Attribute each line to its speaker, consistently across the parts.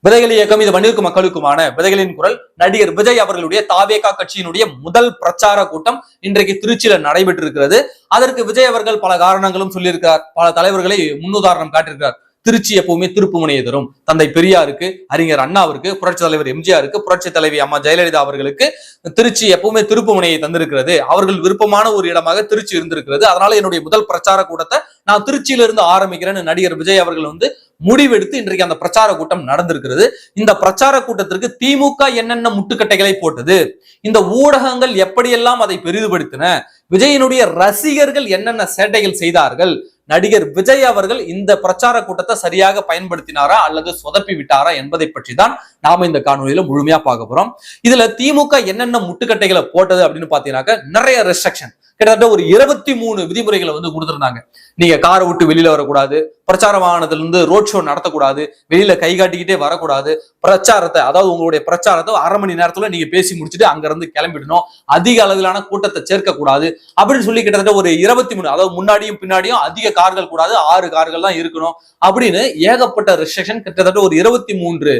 Speaker 1: விதைகள் இயக்கம் இது வன்னிற்கு மக்களுக்குமான விதைகளின் குரல். நடிகர் விஜய் அவர்களுடைய தாவேகா கட்சியினுடைய முதல் பிரச்சார கூட்டம் இன்றைக்கு திருச்சியில நடைபெற்றிருக்கிறது. அதற்கு விஜய் அவர்கள் பல காரணங்களும் சொல்லியிருக்கிறார். பல தலைவர்களை முன்னுதாரணம் காட்டியிருக்கிறார். திருச்சி எப்பவுமே திருப்புமுனையை தரும். தந்தை பெரியாருக்கு அறிஞர் அண்ணாவிற்கு புரட்சி தலைவர் எம்ஜிஆருக்கு புரட்சி தலைவி அம்மா ஜெயலலிதா அவர்களுக்கு திருச்சி எப்பவுமே திருப்புமுனையை தந்திருக்கிறது. அவர்கள் விருப்பமான ஒரு இடமாக திருச்சி இருந்திருக்கிறது. அதனால என்னுடைய முதல் பிரச்சார கூட்டத்தை நான் திருச்சியில இருந்து ஆரம்பிக்கிறேன்னு நடிகர் விஜய் அவர்கள் வந்து முடிவெடுத்து இன்றைக்கு அந்த பிரச்சார கூட்டம் நடந்திருக்கிறது. இந்த பிரச்சார கூட்டத்திற்கு திமுக என்னென்ன முட்டுக்கட்டைகளை போட்டது? இந்த ஊடகங்கள் எப்படியெல்லாம் அதை பெரிதுபடுத்தின? விஜயனுடைய ரசிகர்கள் என்னென்ன சேட்டைகள் செய்தார்கள்? நடிகர் விஜய் அவர்கள் இந்த பிரச்சார கூட்டத்தை சரியாக பயன்படுத்தினாரா அல்லது சொதப்பி விட்டாரா என்பதை பற்றி தான் நாம இந்த காணொலியில முழுமையா பார்க்க போறோம். இதுல திமுக என்னென்ன முட்டுக்கட்டைகளை போட்டது அப்படின்னு பாத்தீங்கன்னாக்க நிறைய ரெஸ்ட்ரிக்ஷன் கிட்டத்தட்ட ஒரு இருபத்தி மூணு விதிமுறைகளை வந்து கொடுத்துருந்தாங்க. நீங்க காரை விட்டு வெளியில வரக்கூடாது பிரச்சார வாகனத்துல இருந்து ரோட் ஷோ நடத்தக்கூடாது வெளியில கை காட்டிக்கிட்டே வரக்கூடாது பிரச்சாரத்தை அதாவது உங்களுடைய பிரச்சாரத்தை அரை மணி நேரத்துல நீங்க பேசி முடிச்சுட்டு அங்க இருந்து கிளம்பிடணும். அதிக அளவிலான கூட்டத்தை சேர்க்கக்கூடாது அப்படின்னு சொல்லி கிட்டத்தட்ட ஒரு இருபத்தி மூணு அதாவது முன்னாடியும் பின்னாடியும் அதிக கார்கள் கூடாது ஆறு கார்கள் தான் இருக்கணும் அப்படின்னு ஏகப்பட்ட ரெஸ்ட்ரிக்ஷன் கிட்டத்தட்ட ஒரு இருபத்தி மூன்று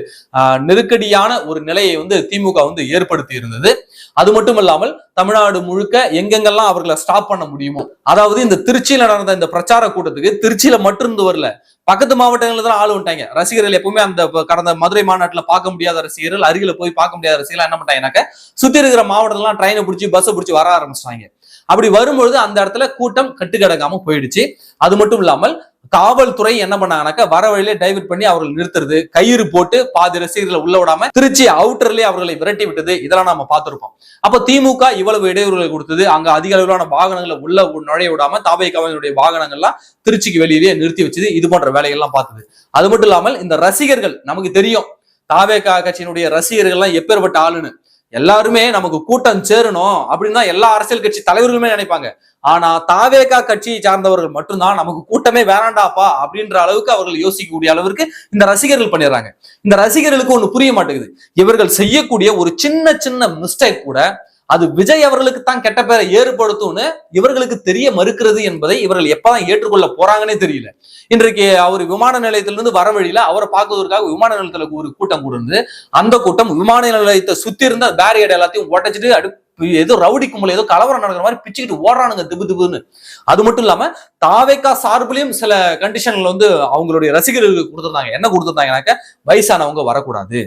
Speaker 1: நெருக்கடியான ஒரு நிலையை வந்து திமுக வந்து ஏற்படுத்தி இருந்தது. அது மட்டும் இல்லாமல் தமிழ்நாடு முழுக்க எங்கெங்கெல்லாம் அவர்களை ஸ்டாப் பண்ண முடியுமோ அதாவது இந்த திருச்சியில நடந்த இந்த பிரச்சார கூட்டத்துக்கு திருச்சியில மட்டும் இருந்து வரல. பக்கத்து மாவட்டங்கள்ல தான் ஆள் வந்துட்டாங்க. ரசிகர்கள் எப்பவுமே அந்த கடந்த மதுரை மாநாட்டில் பார்க்க முடியாத ரசிகர்கள் அருகில போய் பார்க்க முடியாத ரசிகர்கள் என்ன பண்ணிட்டாங்கன்னாக்க சுத்தி இருக்கிற மாவட்டம்லாம் ட்ரெயினை பிடிச்சி பஸ்ஸை பிடிச்சி வர ஆரம்பிச்சிட்டாங்க. அப்படி வரும்பொழுது அந்த இடத்துல கூட்டம் கட்டுக்கடங்காம போயிடுச்சு. அது மட்டும் இல்லாமல் காவல்துறை என்ன பண்ணாங்கனாக்கா வர வழியிலே டைவர்ட் பண்ணி அவர்கள் நிறுத்துறது கயிறு போட்டு பாதி ரசிகர்களை உள்ள விடாம திருச்சி அவுட்டர்லயே அவர்களை விரட்டி விட்டது இதெல்லாம் நம்ம பார்த்திருப்போம். அப்போ திமுக இவ்வளவு இடையூறுகளை கொடுத்தது அங்க அதிக அளவிலான வாகனங்களை உள்ள நுழைய விடாம தாவை கவலையுடைய வாகனங்கள்லாம் திருச்சிக்கு வெளியிலேயே நிறுத்தி வச்சது இது போன்ற வேலைகள்லாம் பார்த்தது. அது மட்டும் இல்லாமல் இந்த ரசிகர்கள் நமக்கு தெரியும் தாவேகா கட்சியினுடைய ரசிகர்கள்லாம் எப்பேற்பட்ட ஆளுன்னு. எல்லாருமே நமக்கு கூட்டம் சேரணும் அப்படின்னு தான் எல்லா அரசியல் கட்சி தலைவர்களுமே நினைப்பாங்க. ஆனா தாவேகா கட்சியை சார்ந்தவர்கள் மட்டும்தான் நமக்கு கூட்டமே வேணாண்டாப்பா அப்படின்ற அளவுக்கு அவர்கள் யோசிக்கக்கூடிய அளவிற்கு இந்த ரசிகர்கள் பண்ணிடுறாங்க. இந்த ரசிகர்களுக்கு ஒண்ணு புரிய மாட்டேங்குது. இவர்கள் செய்யக்கூடிய ஒரு சின்ன சின்ன மிஸ்டேக் கூட அது விஜய் அவர்களுக்கு தான் கெட்ட பேரை ஏற்படுத்தும்னு இவர்களுக்கு தெரிய மறுக்கிறது என்பதை இவர்கள் எப்பதான் ஏற்றுக்கொள்ள போறாங்கன்னே தெரியல. இன்றைக்கு அவர் விமான நிலையத்திலிருந்து வர வழியில அவரை பார்க்கறதுக்காக விமான நிலையத்துல ஒரு கூட்டம் கூடுது அந்த கூட்டம் விமான நிலையத்தை சுத்தி இருந்த பேரியட் எல்லாத்தையும் உடைச்சிட்டு அடு ஏதோ ரவுடி கும்பல் ஏதோ கலவரம் நடக்கிற மாதிரி பிச்சுக்கிட்டு ஓடுறானுங்க திபு திபுன்னு. அது மட்டும் இல்லாம தாவேக்கா சார்பிலையும் சில கண்டிஷன்ல வந்து அவங்களுடைய ரசிகர்களுக்கு கொடுத்துருந்தாங்க. என்ன கொடுத்துருந்தாங்கனாக்க வயசானவங்க வரக்கூடாது.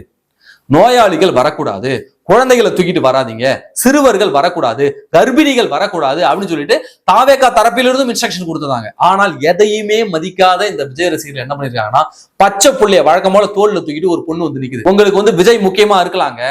Speaker 1: நோயாளிகள் வரக்கூடாது. குழந்தைகளை தூக்கிட்டு வராதீங்க. சிறுவர்கள் வரக்கூடாது கர்ப்பிணிகள் வரக்கூடாது அப்படின்னு சொல்லிட்டு தாவேக்கா தரப்பிலிருந்தும் இன்ஸ்ட்ரக்ஷன் கொடுத்திருந்தாங்க ஆனால் எதையுமே மதிக்காத இந்த விஜய் ரசிகர்கள் என்ன பண்ணிருக்காங்கன்னா பச்சை புள்ளைய வழக்கம் போல தோல்ல தூக்கிட்டு ஒரு பொண்ணு வந்து நிக்குது. உங்களுக்கு வந்து விஜய் முக்கியமா இருக்கலாங்க.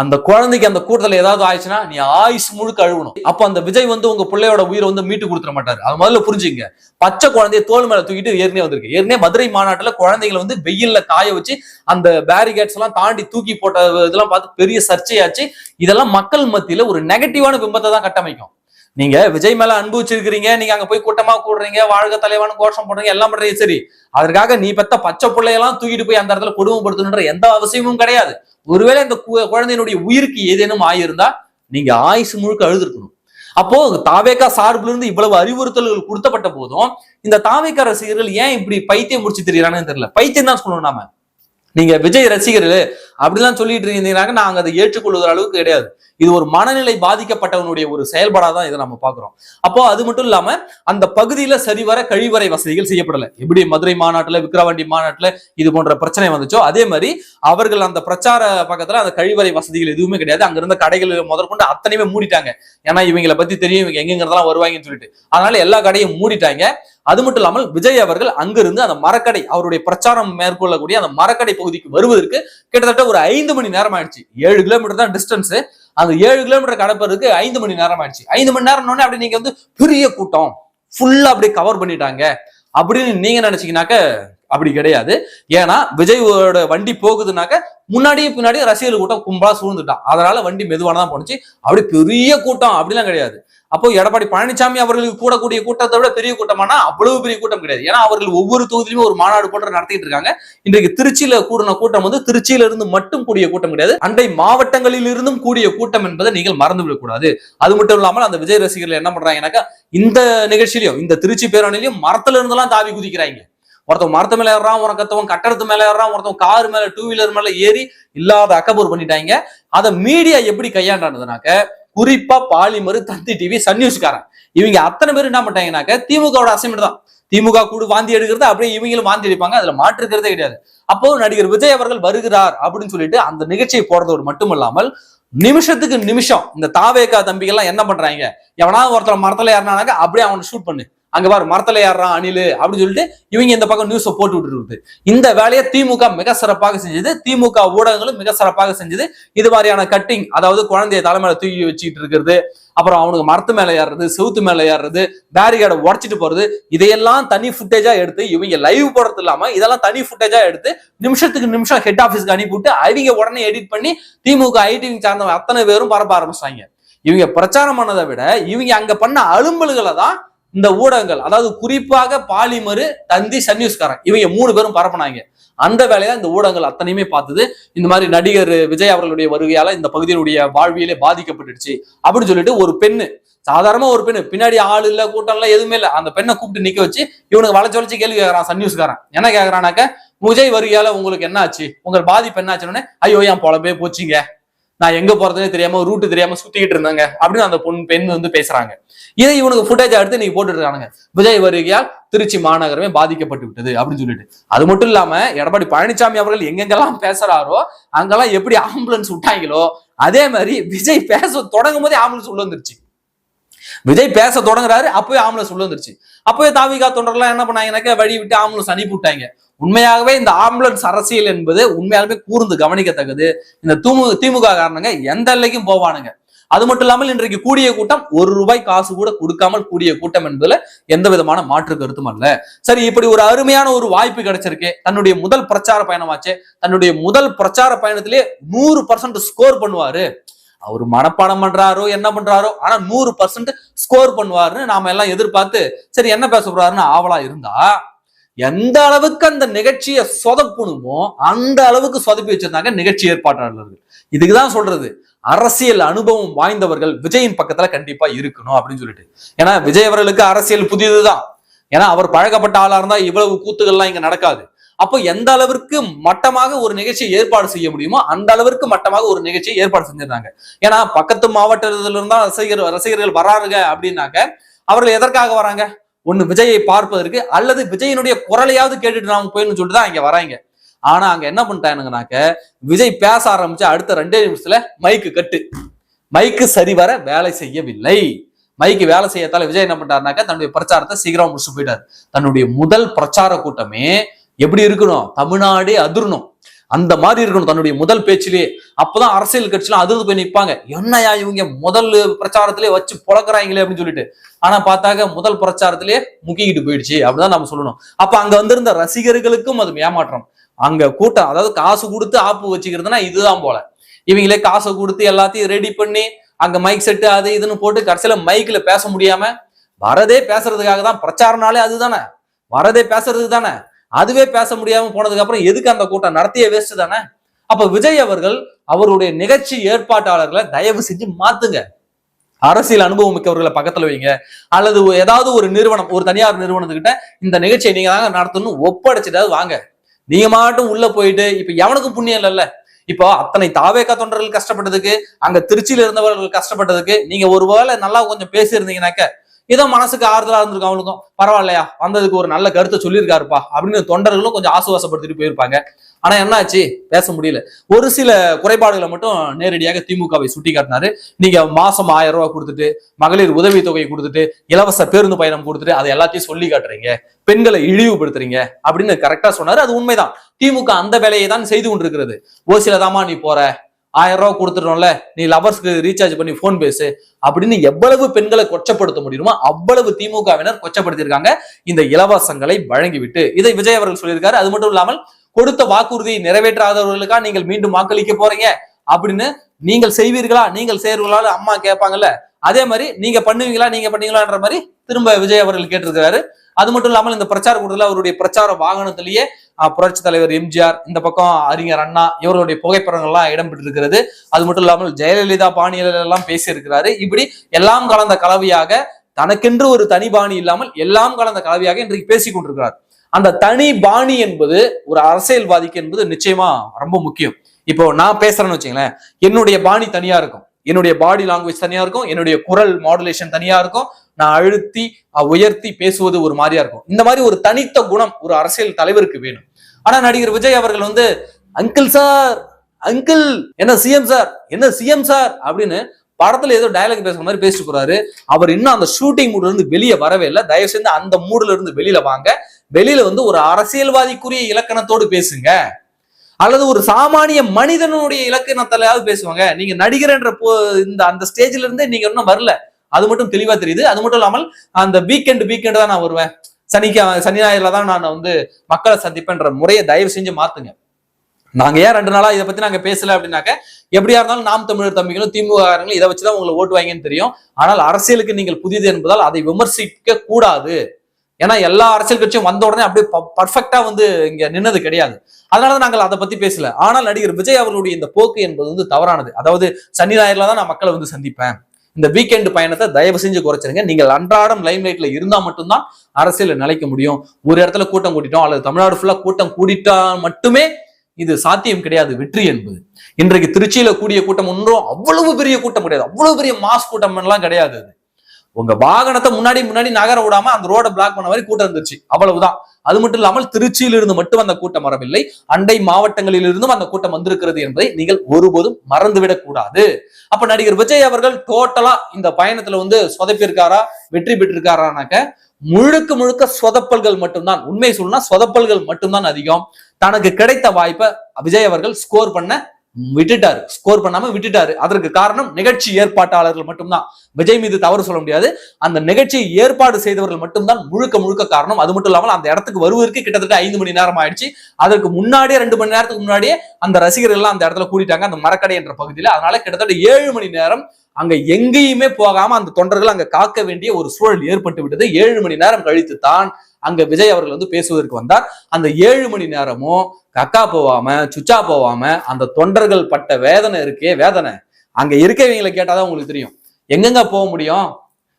Speaker 1: அந்த குழந்தைக்கு அந்த கூட்டத்தில் ஏதாவது ஆயிடுச்சுன்னா நீ ஆயுஸ் முழுக்க அழுவணும். அப்போ அந்த விஜய் வந்து உங்க பிள்ளையோட உயிரை வந்து மீட்டு கொடுத்துட மாட்டாரு. அது முதல்ல புரிஞ்சுங்க. பச்சை குழந்தைய தோல் மேல தூக்கிட்டு ஏற்கனவே வந்திருக்கு. ஏற்கனவே மதுரை மாநாட்டில் குழந்தைகளை வந்து வெயில்ல காய வச்சு அந்த பேரிகேட்ஸ் எல்லாம் தாண்டி தூக்கி போட்ட இதெல்லாம் பார்த்து பெரிய சர்ச்சையாச்சு. இதெல்லாம் மக்கள் மத்தியில ஒரு நெகட்டிவான பிம்பத்தை தான் கட்டமைக்கும். நீங்க விஜய் மேல அன்பு வச்சிருக்கிறீங்க நீங்க அங்க போய் கூட்டமா கூடுறீங்க வாழ்க தலைவான கோஷம் போடுறீங்க எல்லாம் பண்றீங்க சரி. அதற்காக நீ பெத்த பச்சை பிள்ளையெல்லாம் தூக்கிட்டு போய் அந்த இடத்துல கொடுமைப்படுத்தணுன்ற எந்த அவசியமும் கிடையாது. ஒருவேளை இந்த கு- குழந்தையினுடைய உயிருக்கு ஏதேனும் ஆயிருந்தா நீங்க ஆயுசு முழுக்க அழுதுருக்கணும். அப்போ தாவேக்கா சார்பில் இருந்து இவ்வளவு அறிவுறுத்தல்கள் கொடுத்தப்பட்ட போதும் இந்த தாவேக்கா ரசிகர்கள் ஏன் இப்படி பைத்தியம் முடிச்சு தெரியறானு தெரியல. பைத்தியம் தான் சொல்லணும் நாம. நீங்க விஜய் ரசிகர்கள் அப்படிலாம் சொல்லிட்டு இருந்தீங்கன்னா நாங்க அதை ஏற்றுக்கொள்ளுகிற அளவுக்கு கிடையாது. இது ஒரு மனநிலை பாதிக்கப்பட்டவனுடைய ஒரு செயல்பாடாதான் இதை நம்ம பாக்குறோம் அப்போ அது மட்டும் இல்லாம அந்த பகுதியில சரிவர கழிவறை வசதிகள் செய்யப்படல. எப்படி மதுரை மாநாட்டுல விக்கிரவாண்டி மாநாட்டுல இது போன்ற பிரச்சனை வந்துச்சோ அதே மாதிரி அவர்கள் அந்த பிரச்சார பக்கத்துல அந்த கழிவறை வசதிகள் எதுவுமே கிடையாது. அங்க இருந்த கடைகள் முதற்கொண்டு அத்தனையுமே மூடிட்டாங்க. ஏன்னா இவங்களை பத்தி தெரியும் இவங்க எங்கெங்கெல்லாம் வருவாங்கன்னு சொல்லிட்டு. அதனால எல்லா கடையும் மூடிட்டாங்க. அது மட்டும் இல்லாமல் விஜய் அவர்கள் அங்கிருந்து அந்த மரக்கடை அவருடைய பிரச்சாரம் மேற்கொள்ளக்கூடிய அந்த மரக்கடை பகுதிக்கு வருவதற்கு கிட்டத்தட்ட ஒரு ஐந்து மணி நேரம் ஆயிடுச்சு. ஏழு கிலோமீட்டர் தான் டிஸ்டன்ஸ் அந்த ஏழு கிலோமீட்டர் கடப்பறதுக்கு ஐந்து மணி நேரம் ஆயிடுச்சு. ஐந்து மணி நேரம் அப்படி நீங்க வந்து பெரிய கூட்டம். ஃபுல்லா அப்படியே கவர் பண்ணிட்டாங்க. அப்படின்னு நீங்க நினைச்சீங்கன்னாக்க அப்படி கிடையாது. ஏன்னா விஜயோட வண்டி போகுதுனாக்க முன்னாடியே பின்னாடியே ரசிகர்கள் கூட்டம் கும்பலா சூழ்ந்துட்டான். அதனால வண்டி மெதுவான தான் போனுச்சு. அப்படி பெரிய கூட்டம். அப்படிலாம் கிடையாது. அப்போ எடப்பாடி பழனிசாமி அவர்களுக்கு கூடக்கூடிய கூட்டத்தை விட பெரிய கூட்டமானா அவ்வளவு பெரிய கூட்டம் கிடையாது. ஏன்னா அவர்கள் ஒவ்வொரு தொகுதியிலுமே ஒரு மாநாடு போன்ற நடத்திட்டு இருக்காங்க. இன்றைக்கு திருச்சியில கூடின கூட்டம் வந்து திருச்சியில இருந்து மட்டும் கூடிய கூட்டம் கிடையாது. அண்டை மாவட்டங்களில் இருந்தும் கூடிய கூட்டம் என்பதை நீங்கள் மறந்து விடக்கூடாது அது மட்டும் இல்லாமல் அந்த விஜய் ரசிகர்கள் என்ன பண்றாங்கன்னாக்கா இந்த நிகழ்ச்சியிலையும் இந்த திருச்சி பேரணிலையும் மரத்துல இருந்தெல்லாம் தாவி குதிக்கிறாங்க. ஒருத்தன் மரத்து மேல ஏறான் ஒருத்தவன் கட்டடத்து மேல ஏறான் ஒருத்தவன் கார் மேல டூ வீலர் மேல ஏறி இல்லாத அக்கபூர் பண்ணிட்டாங்க. அதை மீடியா எப்படி கையாண்டானதுனாக்க குறிப்பா பாலிமர் தந்தி டிவி சன் நியூஸ்காரன். இவங்க அத்தனை பேர் என்ன பண்ணிட்டாங்கனாக்க திமுகவோட அசைன்மெண்ட் தான். திமுக கூடு வாந்தி எடுக்கிறது அப்படியே இவங்களும் வாந்தி அடிப்பாங்க அதுல மாற்றுக்கிறதே கிடையாது. அப்போ நடிகர் விஜய் அவர்கள் வருகிறார் அப்படின்னு சொல்லிட்டு அந்த நிகழ்ச்சியை போடுறதோடு மட்டுமல்லாமல் நிமிஷத்துக்கு நிமிஷம் இந்த தாவேக்கா தம்பிகள்லாம் என்ன பண்றாங்க? எவனாவது ஒருத்தர் மரத்துல ஏறினானாக்க அப்படியே அவனை ஷூட் பண்ணு. அங்க பாரு மரத்துல ஏறான் அணில் அப்படின்னு சொல்லிட்டு இவங்க இந்த பக்கம் நியூஸை போட்டு விட்டுருக்கு இந்த வேலையை திமுக மிக சிறப்பாக செஞ்சது. திமுக ஊடகங்களும் மிக சிறப்பாக செஞ்சது. இது மாதிரியான கட்டிங் அதாவது குழந்தைய தலைமையில தூக்கி வச்சுக்கிட்டு இருக்கிறது. அப்புறம் அவனுக்கு மரத்து மேல ஏறுறது செவுத்து மேல ஏறுறது பேரிகேடை உடச்சிட்டு போறது. இதையெல்லாம் தனி ஃபுட்டேஜா எடுத்து இவங்க லைவ் போடுறது இல்லாம இதெல்லாம் தனி ஃபுட்டேஜா எடுத்து நிமிஷத்துக்கு நிமிஷம் ஹெட் ஆஃபீஸ்க்கு அனுப்பிவிட்டு அவங்க உடனே எடிட் பண்ணி திமுக ஐடி சார்ந்தவங்க அத்தனை பேரும் பரப்ப ஆரம்பிச்சாங்க இவங்க பிரச்சாரம் பண்ணதை விட இவங்க அங்க பண்ண அலும்பல்களை தான் இந்த ஊடகங்கள் அதாவது குறிப்பாக பாலிமரு தந்தி சன் நியூஸ்காரன் இவங்க மூணு பேரும் பரப்புனாங்க. அந்த வேலையை இந்த ஊடகங்கள் அத்தனையுமே பார்த்தது. இந்த மாதிரி நடிகர் விஜய் அவர்களுடைய வருகையால இந்த பகுதியினுடைய வாழ்வியலே பாதிக்கப்பட்டுடுச்சு. அப்படின்னு சொல்லிட்டு ஒரு பெண்ணு சாதாரணமா ஒரு பெண்ணு பின்னாடி ஆள் இல்ல கூட்டம் இல்ல எதுவுமே இல்ல அந்த பெண்ணை கூப்பிட்டு நிக்க வச்சு இவனுக்கு வளைச்சு வளைச்சு கேள்வி கேட்கறான் சன் நியூஸ்காரன் என்ன கேட்கறானாக்க விஜய் வருகையால உங்களுக்கு என்ன ஆச்சு உங்கள் பாதிப்பு என்ன ஆச்சுன்னு ஐயோ என் பொழப்பே போச்சுங்க? நான் எங்க போறதுனே தெரியாம ரூட்டு தெரியாம சுத்திக்கிட்டு இருந்தாங்க. அப்படின்னு அந்த பொண்ணு பெண் வந்து பேசுறாங்க. இதை இவனுக்கு ஃபுட்டேஜ் எடுத்து நீங்க போட்டுட்டு இருக்கானுங்க விஜய் வருகையால் திருச்சி மாநகரமே பாதிக்கப்பட்டு விட்டது அப்படின்னு சொல்லிட்டு. அது மட்டும் இல்லாம எடப்பாடி பழனிசாமி அவர்கள் எங்கெங்கெல்லாம் பேசுறாரோ அங்கெல்லாம் எப்படி ஆம்புலன்ஸ் விட்டாங்களோ அதே மாதிரி விஜய் பேச தொடங்கும் போதே ஆம்புலன்ஸ் உள்ள வந்துருச்சு. விஜய் பேச தொடங்குறாரு அப்பவே ஆம்புலன்ஸ் உள்ள வந்துருச்சு. அப்பவே தாவிகா தொண்டர்லாம் என்ன பண்ணாங்கன்னாக்க வழி விட்டு ஆம்புலன்ஸ் அனுப்பி விட்டாங்க உண்மையாகவே இந்த ஆம்புலன்ஸ் அரசியல் என்பது உண்மையாலுமே கூர்ந்து கவனிக்கத்தக்கது. இந்த திமுக திமுக காரணங்க எந்த எல்லைக்கும் போவானுங்க. அது மட்டும் இல்லாமல் இன்றைக்கு கூடிய கூட்டம் ஒரு ரூபாய் காசு கூட கொடுக்காமல் கூடிய கூட்டம் என்பதுல எந்த விதமான மாற்று கருத்தும் அல்ல. சரி இப்படி ஒரு அருமையான ஒரு வாய்ப்பு கிடைச்சிருக்கு. தன்னுடைய முதல் பிரச்சார பயணமாச்சு. தன்னுடைய முதல் பிரச்சார பயணத்திலே நூறு பர்சன்ட் ஸ்கோர் பண்ணுவாரு. அவர் மனப்பாடம் பண்றாரோ என்ன பண்றாரோ ஆனா நூறு பர்சன்ட் ஸ்கோர் பண்ணுவாருன்னு நாம எல்லாம் எதிர்பார்த்து சரி என்ன பேச போறாருன்னு ஆவலா இருந்தா எந்த அளவுக்கு அந்த நிகழ்ச்சியை சொதப்பணுமோ அந்த அளவுக்கு சொதப்பி வச்சிருந்தாங்க நிகழ்ச்சி ஏற்பாட்டாளர்கள். இதுக்குதான் சொல்றது அரசியல் அனுபவம் வாய்ந்தவர்கள் விஜயின் பக்கத்துல கண்டிப்பா இருக்கணும் அப்படின்னு சொல்லிட்டு. ஏன்னா விஜய் அவர்களுக்கு அரசியல் புதியதுதான் ஏன்னா அவர் பழக்கப்பட்ட ஆளா இருந்தா இவ்வளவு கூத்துகள்லாம் இங்க நடக்காது. அப்போ எந்த அளவிற்கு மட்டமாக ஒரு நிகழ்ச்சியை ஏற்பாடு செய்ய முடியுமோ அந்த அளவிற்கு மட்டமாக ஒரு நிகழ்ச்சியை ஏற்பாடு செஞ்சிருந்தாங்க ஏன்னா பக்கத்து மாவட்டத்துல இருந்தா ரசிகர் ரசிகர்கள் வராருங்க அப்படின்னாக்க அவர்கள் எதற்காக வராங்க? ஒண்ணு விஜயை பார்ப்பதற்கு அல்லது விஜயனுடைய குரலையாவது கேட்டுட்டு நாம போயிடணும்னு சொல்லிட்டு தான் இங்க வராங்க. ஆனா அங்க என்ன பண்ணிட்டானுங்கனாக்க விஜய் பேச ஆரம்பிச்சு அடுத்த ரெண்டே நிமிஷத்துல மைக்கு கட்டு. மைக்கு சரிவர வேலை செய்யவில்லை. மைக்கு வேலை செய்யத்தால விஜய் என்ன பண்ணிட்டாருனாக்க தன்னுடைய பிரச்சாரத்தை சீக்கிரம் முடிச்சு போயிட்டார். தன்னுடைய முதல் பிரச்சார கூட்டமே எப்படி இருக்கணும்? தமிழ்நாடே அதிரணும். அந்த மாதிரி இருக்கணும் தன்னுடைய முதல் பேச்சிலேயே அப்பதான் அரசியல் கட்சிலாம் அதிர்ந்து போய் நிற்பாங்க என்னையா இவங்க முதல் பிரச்சாரத்திலே வச்சு புழக்கிறாங்களே அப்படின்னு சொல்லிட்டு. ஆனா பார்த்தாக்க முதல் பிரச்சாரத்திலேயே முக்கிக்கிட்டு போயிடுச்சு. அப்படிதான் நம்ம சொல்லணும். அப்ப அங்க வந்திருந்த ரசிகர்களுக்கும் அது ஏமாற்றம். அங்க கூட்டம் அதாவது காசு கொடுத்து ஆப்பு வச்சுக்கிறதுனா இதுதான் போல. இவங்களே காசை கொடுத்து எல்லாத்தையும் ரெடி பண்ணி அங்க மைக் செட்டு அது இதுன்னு போட்டு கடைசியில மைக்ல பேச முடியாம வரதே பேசுறதுக்காக தான் பிரச்சாரம்னாலே அதுதானே. வரதே பேசுறதுக்கு தானே அதுவே பேச முடியாம போனதுக்கு அப்புறம் எதுக்கு அந்த கூட்டம்? நடத்திய வேஸ்ட் தானே? அப்ப விஜய் அவர்கள் அவருடைய நிகழ்ச்சி ஏற்பாட்டாளர்களை தயவு செஞ்சு மாத்துங்க. அரசியல் அனுபவம் மிக்கவர்களை பக்கத்துல வைங்க. அல்லது ஏதாவது ஒரு நிறுவனம் ஒரு தனியார் நிறுவனத்துக்கிட்ட இந்த நிகழ்ச்சியை நீங்க தாங்க நடத்தணும் ஒப்படைச்சிட்டாவது வாங்க. நீங்க மாட்டும் உள்ள போயிட்டு இப்ப எவனுக்கும் புண்ணியம் இல்லைல்ல? இப்போ அத்தனை தாவேக்கா தொண்டர்கள் கஷ்டப்பட்டதுக்கு அங்க திருச்சியில இருந்தவர்கள் கஷ்டப்பட்டதுக்கு நீங்க ஒருவேளை நல்லா கொஞ்சம் பேசியிருந்தீங்கன்னாக்க இதோ மனசுக்கு ஆறுதலா இருந்திருக்கும் அவங்களுக்கும். பரவாயில்லையா? வந்ததுக்கு ஒரு நல்ல கருத்தை சொல்லியிருக்காருப்பா. அப்படின்னு தொண்டர்களும் கொஞ்சம் ஆசுவாசப்படுத்திட்டு போயிருப்பாங்க. ஆனா என்னாச்சு? பேச முடியல. ஒரு சில குறைபாடுகளை மட்டும் நேரடியாக திமுகவை சுட்டி காட்டினாரு நீங்க மாசம் ஆயிரம் ரூபாய் கொடுத்துட்டு மகளிர் உதவித்தொகை கொடுத்துட்டு இலவச பேருந்து பயணம் கொடுத்துட்டு அதை எல்லாத்தையும் சொல்லி காட்டுறீங்க. பெண்களை இழிவுபடுத்துறீங்க அப்படின்னு கரெக்டா சொன்னாரு. அது உண்மைதான். திமுக அந்த வேலையை தான் செய்து கொண்டிருக்கிறது. ஒரு சில தாமா நீ போற. ஆயிரம் ரூபா கொடுத்துட்டோம்ல நீ லவர்ஸ்க்கு ரீசார்ஜ் பண்ணி போன் பேசு. அப்படின்னு எவ்வளவு பெண்களை கொச்சப்படுத்த முடியுமோ அவ்வளவு திமுகவினர் கொச்சப்படுத்தியிருக்காங்க. இந்த இலவசங்களை வழங்கிவிட்டு. இதை விஜய் அவர்கள் சொல்லியிருக்காரு. அது மட்டும் இல்லாமல் கொடுத்த வாக்குறுதியை நிறைவேற்றாதவர்களுக்கா நீங்கள் மீண்டும் வாக்களிக்க போறீங்க? அப்படின்னு நீங்கள் செய்வீர்களா? நீங்கள் செய்வீர்களா அம்மா கேட்பாங்கல்ல. அதே மாதிரி நீங்க பண்ணுவீங்களா? நீங்க பண்ணீங்களான்ற மாதிரி திரும்ப விஜய் அவர்கள் கேட்டிருக்கிறாரு. அது மட்டும் இல்லாமல் இந்த பிரச்சார கூட்டத்தில் அவருடைய பிரச்சார வாகனத்திலேயே புரட்சி தலைவர் எம்ஜிஆர் இந்த பக்கம் அறிஞர் அண்ணா இவர்களுடைய புகைப்படங்கள்லாம் இடம்பெற்றிருக்கிறது. அது மட்டும் இல்லாமல் ஜெயலலிதா பாணியில எல்லாம் பேசியிருக்கிறாரு. இப்படி எல்லாம் கலந்த கலவையாக தனக்கென்று ஒரு தனி பாணி இல்லாமல் எல்லாம் கலந்த கலவையாக இன்றைக்கு பேசிக் கொண்டிருக்கிறார். அந்த தனி பாணி என்பது ஒரு அரசியல்வாதிக்கு என்பது நிச்சயமா ரொம்ப முக்கியம். இப்போ நான் பேசுறேன்னு வச்சுங்களேன் என்னுடைய பாணி தனியா இருக்கும். என்னுடைய பாடி லாங்குவேஜ் தனியா இருக்கும். என்னுடைய குரல் மாடுலேஷன் தனியா இருக்கும். நான் அழுத்தி உயர்த்தி பேசுவது ஒரு மாதிரியா இருக்கும். இந்த மாதிரி ஒரு தனித்த குணம் ஒரு அரசியல் தலைவருக்கு வேணும். ஆனா நடிகர் விஜய் அவர்கள் வந்து அங்கிள் சார் அங்கிள் என்ன சிஎம் சார் என்ன சிஎம் சார்? அப்படின்னு படத்துல ஏதோ டயலாக் பேசுற மாதிரி பேசிட்டு போறாரு. அவர் இன்னும் அந்த ஷூட்டிங் மூட்ல இருந்து வெளியே வரவே இல்லை. தயவு செஞ்சு அந்த மூடுல இருந்து வெளியில வாங்க. வெளியில வந்து ஒரு அரசியல்வாதிக்குரிய இலக்கணத்தோடு பேசுங்க. அல்லது ஒரு சாமானிய மனிதனுடைய இலக்கணத்திலாவது பேசுவாங்க. நீங்க நடிகர்ன்ற போ இந்த அந்த ஸ்டேஜ்ல இருந்தே நீங்க இன்னும் வரல. அது மட்டும் தெளிவா தெரியுது. அது மட்டும் இல்லாமல் அந்த வீக்கெண்ட் வீக்கெண்ட் தான் நான் வருவேன். சனிக்க சனி ஞாயிறுல தான் நான் வந்து மக்களை சந்திப்பேன்ற முறையை தயவு செஞ்சு மாத்துங்க. நாங்க ஏன் ரெண்டு நாளா இதை பத்தி நாங்க பேசல அப்படின்னாக்க எப்படியா இருந்தாலும் நாம் தமிழர் தம்பிகளும் திமுகங்களும் இதை வச்சுதான் உங்களை ஓட்டு வாங்கன்னு தெரியும். ஆனால் அரசியலுக்கு நீங்கள் புதிது என்பதால் அதை விமர்சிக்க கூடாது. ஏன்னா எல்லா அரசியல் கட்சியும் வந்த உடனே அப்படியே பர்ஃபெக்டா வந்து இங்க நின்னது கிடையாது. அதனாலதான் நாங்கள் அதை பத்தி பேசல. ஆனால் நடிகர் விஜய் அவர்களுடைய இந்த போக்கு என்பது வந்து தவறானது. அதாவது சனி ஞாயிறுல தான் நான் மக்களை வந்து சந்திப்பேன். இந்த வீக்கெண்ட் பயணத்தை தயவு செஞ்சு குறைச்சிருங்க. நீங்கள் அன்றாடம் லைம் லைட்ல இருந்தா மட்டும்தான் அரசியல் நிலைக்க முடியும். ஒரு இடத்துல கூட்டம் கூட்டிட்டோம் அல்லது தமிழ்நாடு ஃபுல்லா கூட்டம் கூட்டிட்டா மட்டுமே இது சாத்தியம் கிடையாது வெற்றி என்பது. இன்றைக்கு திருச்சியில கூடிய கூட்டம் ஒன்றும் அவ்வளவு பெரிய கூட்டம் கிடையாது. அவ்வளவு பெரிய மாஸ் கூட்டம் எல்லாம் கிடையாது அது. உங்க வாகனத்தை முன்னாடி முன்னாடி நகர விடாம அந்த ரோடை பிளாக் பண்ண மாதிரி கூட்டம் இருந்துச்சு. அவ்வளவுதான். அது மட்டும் இல்லாமல் திருச்சியிலிருந்து இருந்து மட்டும் அந்த கூட்டம் வரவில்லை. அண்டை மாவட்டங்களில் இருந்தும் அந்த கூட்டம் வந்திருக்கிறது என்பதை நீங்கள் ஒருபோதும் மறந்துவிடக் கூடாது. அப்ப நடிகர் விஜய் அவர்கள் டோட்டலா இந்த பயணத்துல வந்து சொதப்பியிருக்காரா? வெற்றி பெற்றிருக்காரானாக்க முழுக்க முழுக்க சொதப்பல்கள் மட்டும்தான். உண்மை சொல்லணும்னா சொதப்பல்கள் மட்டும்தான் அதிகம். தனக்கு கிடைத்த வாய்ப்பை விஜய் அவர்கள் ஸ்கோர் பண்ண விட்டுட்டாரு. ஸ்கோர் பண்ணாம விட்டுட்டாரு. அதற்கு காரணம் நிகழ்ச்சி ஏற்பாட்டாளர்கள் மட்டும்தான். விஜய் மீது தவறு சொல்ல முடியாது. அந்த நிகழ்ச்சியை ஏற்பாடு செய்தவர்கள் மட்டும்தான் முழுக்க முழுக்க காரணம். அது மட்டும் இல்லாமல் அந்த இடத்துக்கு வருவதற்கு கிட்டத்தட்ட ஐந்து மணி நேரம் ஆயிடுச்சு. அதற்கு முன்னாடியே ரெண்டு மணி நேரத்துக்கு முன்னாடியே அந்த ரசிகர்கள் எல்லாம் அந்த இடத்துல கூட்டிட்டாங்க அந்த மரக்கடை என்ற பகுதியில. அதனால கிட்டத்தட்ட ஏழு மணி நேரம் அங்க எங்கேயுமே போகாம அந்த தொண்டர்கள் அங்க காக்க வேண்டிய ஒரு சூழல் ஏற்பட்டு விட்டது. ஏழு மணி நேரம் கழித்து தான் அங்க விஜய் அவர்கள் வந்து பேசுவதற்கு வந்தார். அந்த ஏழு மணி நேரமும் கக்கா போவாம சுச்சா போவாம அந்த தொண்டர்கள் பட்ட வேதனை இருக்கே வேதனை. அங்க இருக்கவங்களை கேட்டாதான் உங்களுக்கு தெரியும். எங்கெங்க போக முடியும்?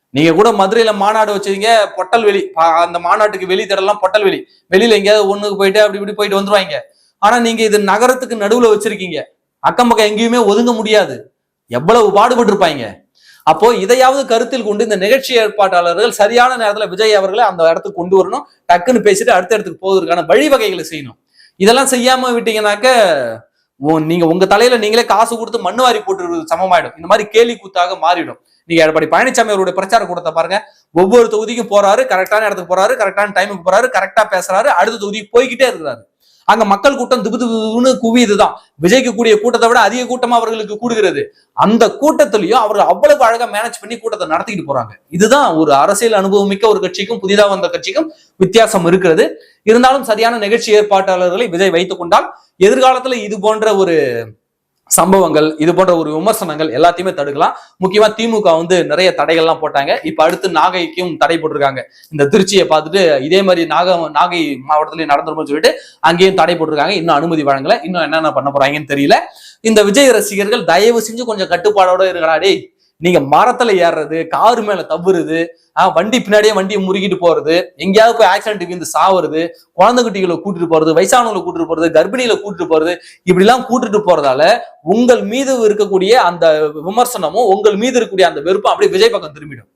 Speaker 1: நீங்க கூட மதுரையில மாநாடு வச்சீங்க பொட்டல்வெளி பா- அந்த மாநாட்டுக்கு வெளி தடலாம் பொட்டல்வெளி வெளியில எங்கேயாவது ஒண்ணுக்கு போயிட்டு அப்படி இப்படி போயிட்டு வந்துருவாங்க. ஆனா நீங்க இது நகரத்துக்கு நடுவுல வச்சிருக்கீங்க. அக்கம் பக்கம் எங்கேயுமே ஒதுங்க முடியாது. எவ்வளவு பாடுபட்டு இருப்பாங்க அப்போ இதையாவது கருத்தில் கொண்டு இந்த நிகழ்ச்சி ஏற்பாட்டாளர்கள் சரியான நேரத்துல விஜய் அவர்களை அந்த இடத்துக்கு கொண்டு வரணும். டக்குன்னு பேசிட்டு அடுத்த இடத்துக்கு போவதற்கான வழிவகைகளை செய்யணும். இதெல்லாம் செய்யாம விட்டீங்கன்னாக்க நீங்க உங்க தலையில நீங்களே காசு கொடுத்து மண்ணு வாரி போட்டு சமமாயிடும். இந்த மாதிரி கேலி கூத்தாக மாறிடும். நீங்க எடப்பாடி பழனிசாமி அவருடைய பிரச்சார கூட்டத்தை பாருங்க. ஒவ்வொரு தொகுதிக்கும் போறாரு கரெக்டான இடத்துக்கு போறாரு கரெக்டான டைமுக்கு போறாரு கரெக்டா பேசுறாரு அடுத்த தொகுதிக்கு போய்கிட்டே இருக்கிறாரு. அங்க மக்கள் கூட்டம் திபு திபுன்னு குவியுதுதான். விஜய்க்கு கூடிய கூட்டத்தை விட அதிக கூட்டமா அவர்களுக்கு கூடுகிறது. அந்த கூட்டத்திலையும் அவர்கள் அவ்வளவு அழகா மேனேஜ் பண்ணி கூட்டத்தை நடத்திக்கிட்டு போறாங்க. இதுதான் ஒரு அரசியல் அனுபவம் மிக்க ஒரு கட்சிக்கும் புதிதாக வந்த கட்சிக்கும் வித்தியாசம் இருக்கிறது இருந்தாலும் சரியான நிகழ்ச்சி ஏற்பாட்டாளர்களை விஜய் வைத்துக் கொண்டால் எதிர்காலத்துல இது போன்ற ஒரு சம்பவங்கள் இது போன்ற ஒரு விமர்சனங்கள் எல்லாத்தையுமே தடுக்கலாம். முக்கியமா திமுக வந்து நிறைய தடைகள்லாம் போட்டாங்க. இப்ப அடுத்து நாகைக்கும் தடை போட்டிருக்காங்க. இந்த திருச்சியை பார்த்துட்டு இதே மாதிரி நாக நாகை மாவட்டத்திலேயே நடந்துருமோன்னு சொல்லிட்டு அங்கேயும் தடை போட்டிருக்காங்க. இன்னும் அனுமதி வழங்கல. இன்னும் என்னென்ன பண்ண போறாங்கன்னு தெரியல. இந்த விஜய் ரசிகர்கள் தயவு செஞ்சு கொஞ்சம் கட்டுப்பாடோட இருக்கடா டேய். நீங்க மரத்துல ஏறுறது காரு மேல தவறுது ஆஹ் வண்டி பின்னாடியே வண்டியை முறுக்கிட்டு போறது எங்கேயாவது போய் ஆக்சிடென்ட் விழுந்து சாவுறது குழந்தைகுட்டிகளை கூட்டிட்டு போறது வயசானவங்களை கூட்டிட்டு போறது கர்ப்பிணியில கூட்டிட்டு போறது இப்படி எல்லாம் கூட்டிட்டு போறதால உங்கள் மீது இருக்கக்கூடிய அந்த விமர்சனமும் உங்கள் மீது இருக்கக்கூடிய அந்த வெறுப்பும் அப்படியே விஜய் பக்கம் திரும்பிடும்.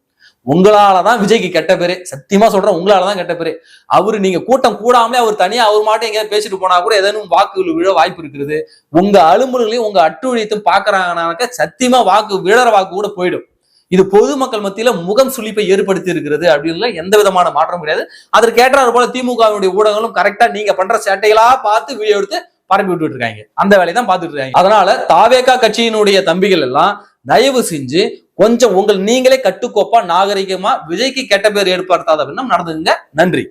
Speaker 1: உங்களாலதான் விஜய்க்கு கெட்ட பேரு. சத்தியமா சொல்றேன் உங்களாலதான் கெட்ட பேரு. அவரு நீங்க கூட்டம் கூடாமலே அவர் தனியா அவர் மாட்டும் எங்கேயாவது பேசிட்டு போனா கூட ஏதேனும் வாக்கு விழ வாய்ப்பு இருக்கிறது உங்க அலும்புகளையும் உங்க அட்டுழியத்தையும் பாக்குறாங்கனாக்க சத்தியமா வாக்கு விழற வாக்கு கூட போயிடும். இது பொதுமக்கள் மத்தியில முகம் சுழிப்பை ஏற்படுத்தி இருக்கிறது அப்படின்னு எந்த விதமான மாற்றம் கிடையாது. அதற்கு போல திமுகவினுடைய ஊடகங்களும் கரெக்டா நீங்க பண்ற சேட்டைகளா பார்த்து வீடியோ எடுத்து பரப்பி விட்டுட்டு இருக்காங்க. அந்த வேலையை தான் பார்த்துட்டு இருக்காங்க. அதனால தாவேகா கட்சியினுடைய தம்பிகள் எல்லாம் தயவு செஞ்சு கொஞ்சம் உங்கள் நீங்களே கட்டுக்கோப்பா நாகரிகமா விஜய்க்கு கெட்ட பேர் ஏற்படுத்தாத அப்படின்னா நடந்துங்க நன்றி.